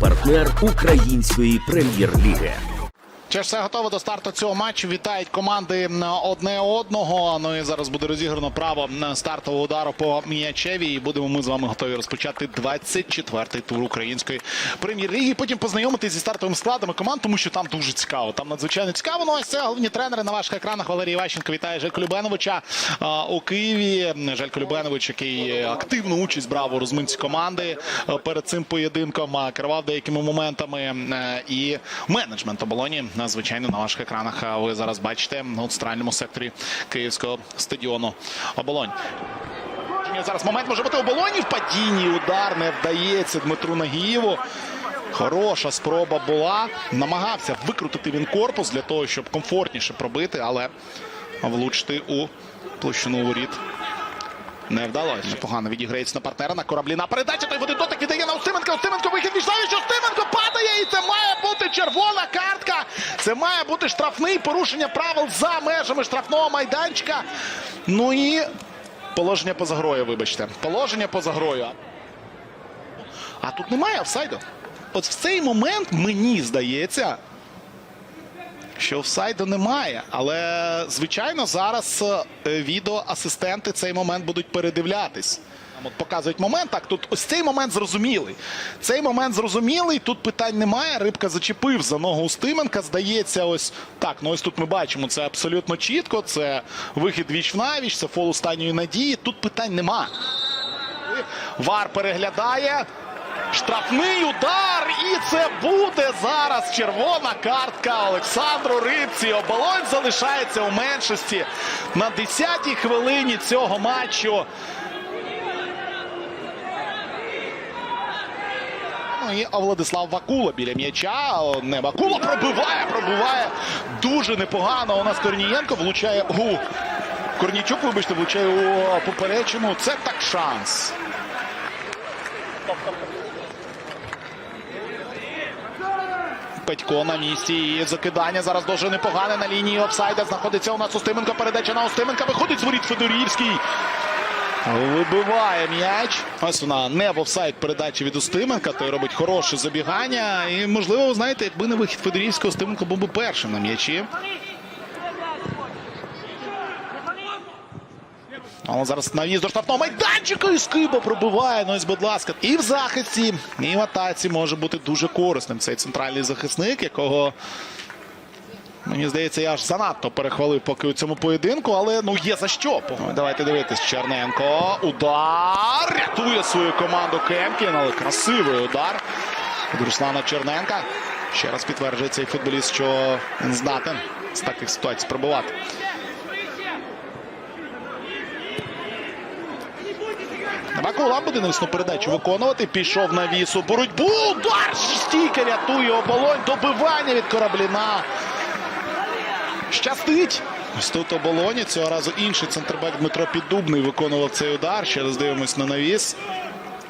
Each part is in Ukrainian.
партнер української прем'єр-ліги. Ж все готово до старту цього матчу? Вітають команди одне одного. Ну і зараз буде розіграно право стартового удару по м'ячеві. І будемо ми з вами готові розпочати 24-й тур української прем'єр-ліги. Потім познайомитись зі стартовими складами команд, тому що там дуже цікаво. Там надзвичайно цікаво. Ну ось це головні тренери на ваших екранах. Валерій Іващенко вітає Желько Любеновича у Києві. Желько Любенович, який активну участь брав у розминці команди перед цим поєдинком, керував деякими моментами е, і менеджмент оболоні. А, Звичайно, на ваших екранах ви зараз бачите в центральному секторі Київського стадіону оболонь. Зараз момент може бути оболоні в падінні. Удар не вдається Дмитру Нагієву. Хороша спроба була. Намагався викрутити він корпус для того, щоб комфортніше пробити, але влучити у площину воріт не вдалося. Непогано відіграється на партнера на кораблі. На передача той води дотик віддає на Устименка. Устименко вихід між що Устименко падає. І це має бути червона картка. Це має бути штрафний порушення правил за межами штрафного майданчика. Ну і положення поза грою, вибачте. Положення поза грою. А тут немає офсайду. От в цей момент мені здається, що офсайду немає. Але, звичайно, зараз е, відеоасистенти цей момент будуть передивлятись. От показують момент. Так, тут ось цей момент зрозумілий. Цей момент зрозумілий. Тут питань немає. Рибка зачепив за ногу Устименка. Здається, ось так. Ну ось тут ми бачимо. Це абсолютно чітко. Це вихід віч в навіч, це фол останньої надії. Тут питань нема. Вар переглядає. Штрафний удар, і це буде зараз червона картка Олександру Рибці. Оболонь залишається у меншості на 10-й хвилині цього матчу. Ну і Владислав Вакула біля м'яча. Не Вакула пробиває, пробиває дуже непогано. У нас Корнієнко влучає у Корнічук, вибачте, влучає у поперечину. Це так шанс. Петько на місці. І закидання зараз дуже непогане на лінії офсайда. Знаходиться у нас Устименко. Передача на Устименка. Виходить з воріт Федорівський. Вибиває м'яч. Ось вона не в офсайд передачі від Устименка. Той робить хороше забігання. І, можливо, ви знаєте, якби не вихід Федорівського, Устименко був би першим на м'ячі. Але зараз навіз до штрафного майданчика і Скиба пробиває. Ну ось, будь ласка. І в захисті, і в атаці може бути дуже корисним цей центральний захисник, якого. Мені здається, я аж занадто перехвалив поки у цьому поєдинку, але ну є за що. Давайте дивитись. Черненко. Удар. Рятує свою команду Кемкін, але красивий удар від Руслана Черненка. Ще раз підтверджує цей футболіст, що він здатен з таких ситуацій пробивати. Вакула буде навісну передачу виконувати. Пішов на вісу. Боротьбу. Удар! Стійка рятує оболонь. Добивання від Корабліна. Щастить. Ось тут оболоні. Цього разу інший центрбек Дмитро Піддубний виконував цей удар. Ще раз дивимось на навіс.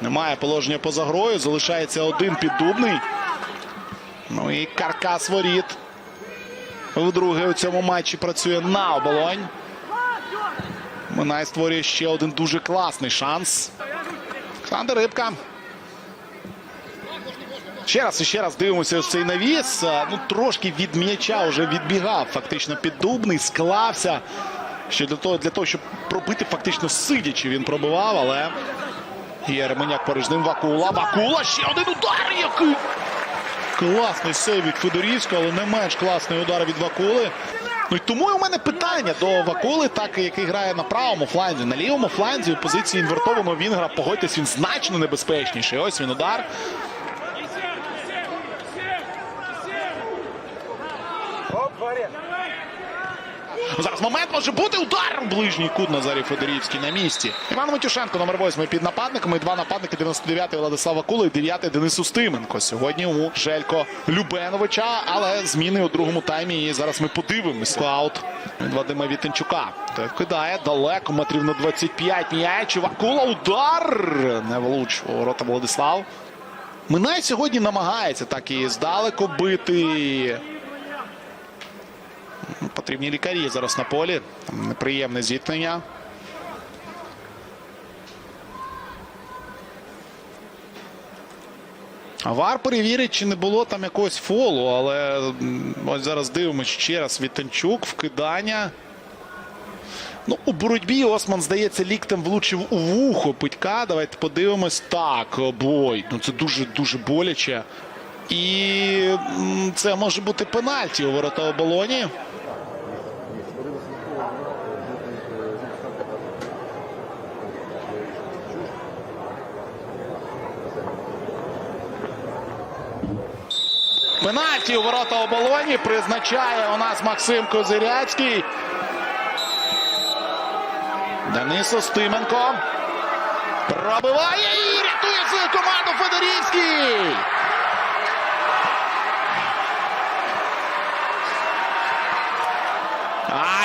Немає положення поза грою. Залишається один піддубний. Ну і каркас воріт. Вдруге у цьому матчі працює на оболонь. Минай створює ще один дуже класний шанс. Олександр Рибка. Ще раз і ще раз дивимося ось цей навіс. Ну, трошки від м'яча вже відбігав. Фактично піддубний, склався. Ще для того, для того, щоб пробити, фактично сидячи, він пробивав, але є Ременяк поруч ним. Вакула. Вакула. Ще один удар. Який класний сейв від Федорівського, але не менш класний удар від Вакули. Ну і тому у мене питання до Вакули, так який грає на правому фланзі, на лівому фланзі у позиції інвертованого Вінгра. Погодьтесь, він значно небезпечніший. Ось він удар. Зараз момент може бути удар ближній кут Назарій Федорівський на місці. Іван Матюшенко, номер 8 під нападником. І два нападники 99-й Владислава Кула і 9-й Денис Устименко. Сьогодні у Желько Любеновича, але зміни у другому таймі. І зараз ми подивимось. Аут від Вадима Вітенчука. Той кидає далеко, метрів на 25 м'яч. Вакула удар. Не влуч у ворота Владислав. Минай сьогодні намагається так і здалеку бити. Потрібні лікарі зараз на полі. Там неприємне зіткнення. Вар перевірить, чи не було там якогось фолу, але ось зараз дивимося ще раз. Вітанчук, вкидання. Ну, у боротьбі Осман, здається, ліктем влучив у вухо Питька. Давайте подивимось. Так, бой. Ну це дуже-дуже боляче. І це може бути пенальті у ворота оболоні. Пенальті у ворота оболоні призначає у нас Максим Козиряцький. Денис Остименко. Пробиває і рятує свою команду Федорівський.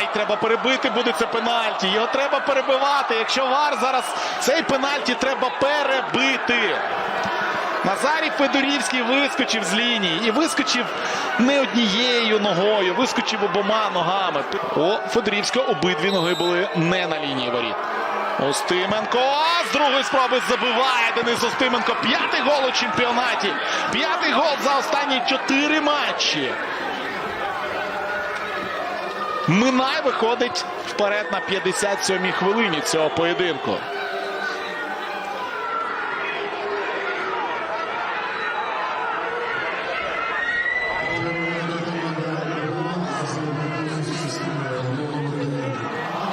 Ай, треба перебити буде це пенальті. Його треба перебивати. Якщо вар зараз цей пенальті треба перебити. Назарій Федорівський вискочив з лінії і вискочив не однією ногою, вискочив обома ногами. У Федорівського обидві ноги були не на лінії воріт. Остименко з другої спроби забиває Денис Остименко. П'ятий гол у чемпіонаті. П'ятий гол за останні чотири матчі. Минай виходить вперед на 57-й хвилині цього поєдинку.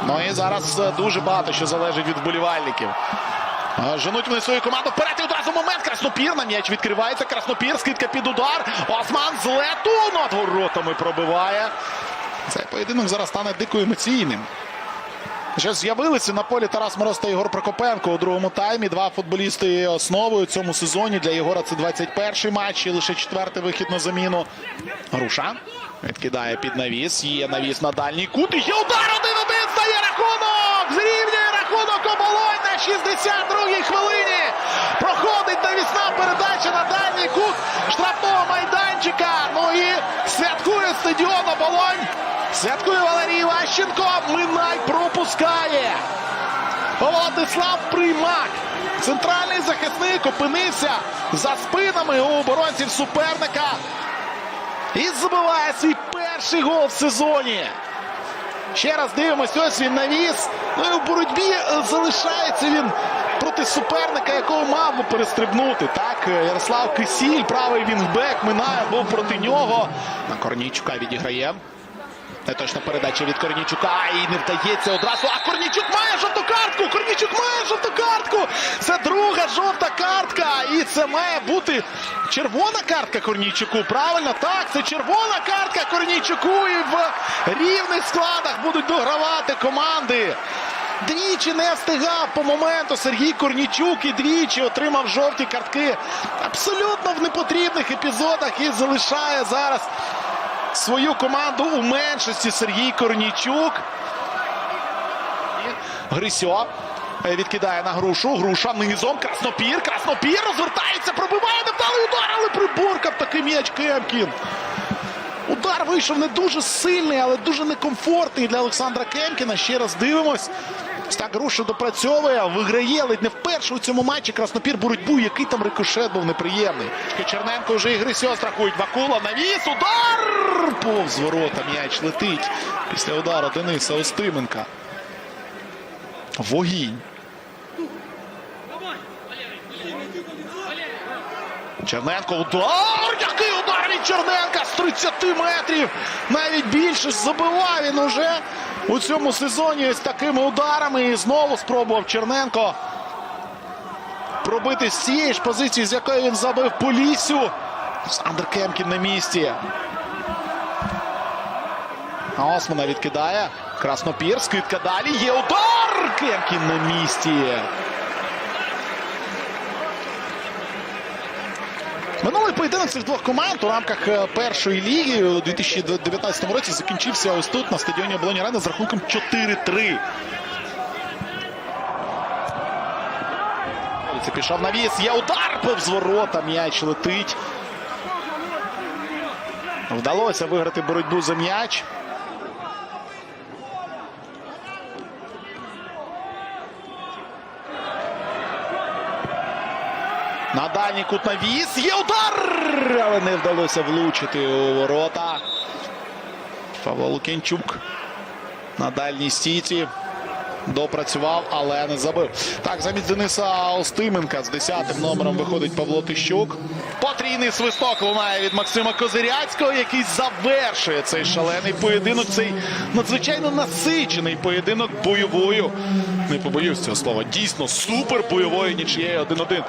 Ну і зараз е, дуже багато що залежить від вболівальників. Е, Женуть вони свою команду. Вперед і одразу момент. Краснопір на м'яч відкривається. Краснопір, скидка під удар. Осман з лету над воротами пробиває. Цей поєдинок зараз стане дико емоційним. Вже з'явилися на полі Тарас Мороз та Єгор Прокопенко у другому таймі. Два футболісти основою цьому сезоні. Для Єгора це 21-й матч і лише четвертий вихід на заміну. Груша відкидає під навіс. Є навіс на дальній кут. І удар 1-1. Стає рахунок. Зрівнює рахунок оболонь на 62-й хвилині. Проходить навісна передача на дальній кут штрафного майданчика. Ну і святкує стадіон оболонь. Святкує Валерій Ващенко. Минай пропускає. Владислав Приймак. Центральний захисник опинився за спинами у оборонців суперника. І забиває свій перший гол в сезоні. Ще раз дивимось, ось він навіс. Ну і в боротьбі е, залишається він проти суперника, якого мав би перестрибнути. Так, е, Ярослав Кисіль, правий вінгбек, минає, був проти нього. На Корнійчука відіграє. Неточна передача від Корнічука і не вдається одразу. А Корнічук має жовту картку! Корнічук має жовту картку! Це друга жовта картка. І це має бути червона картка Корнійчуку. Правильно? Так, це червона картка Корнійчуку. І в рівних складах будуть догравати команди. Двічі не встигав по моменту Сергій Корнічук і двічі отримав жовті картки. Абсолютно в непотрібних епізодах і залишає зараз свою команду у меншості Сергій Корнійчук. Грисьо е, відкидає на грушу. Груша низом. Краснопір. Краснопір розвертається, пробиває невдалий удар, але приборкав такий м'яч Кемкін. Удар вийшов не дуже сильний, але дуже некомфортний для Олександра Кемкіна. Ще раз дивимось. Так груша допрацьовує, виграє ледь не вперше у цьому матчі. Краснопір боротьбу, який там рикошет був неприємний. Черненко вже і Грисьо страхують. Вакула навіс. Удар! Повз ворота м'яч летить після удару Дениса Остименка. Вогінь. Черненко удар! Який удар від Черненка з 30 метрів! Навіть більше забивав він уже у цьому сезоні з такими ударами. І знову спробував Черненко пробити з цієї ж позиції, з якої він забив по лісю. Олександр Кемкін на місці. Османа відкидає. Краснопір, скидка далі. Є удар! Кемкін на місці. Минулий поєдинок цих двох команд у рамках е, першої ліги у 2019 році закінчився ось тут на стадіоні Оболоні Арена з рахунком 4-3. Це пішов навіс. Є удар повз ворота. М'яч летить. Вдалося виграти боротьбу за м'яч. На дальній кут навіс. Є удар! Але не вдалося влучити у ворота. Павло Лук'янчук на дальній стійці. Допрацював, але не забив. Так, замість Дениса Остименка з 10-м номером виходить Павло Тищук. Потрійний свисток лунає від Максима Козиряцького, який завершує цей шалений поєдинок. Цей надзвичайно насичений поєдинок бойовою. Не побоюсь цього слова. Дійсно супер бойовою нічією 1-1.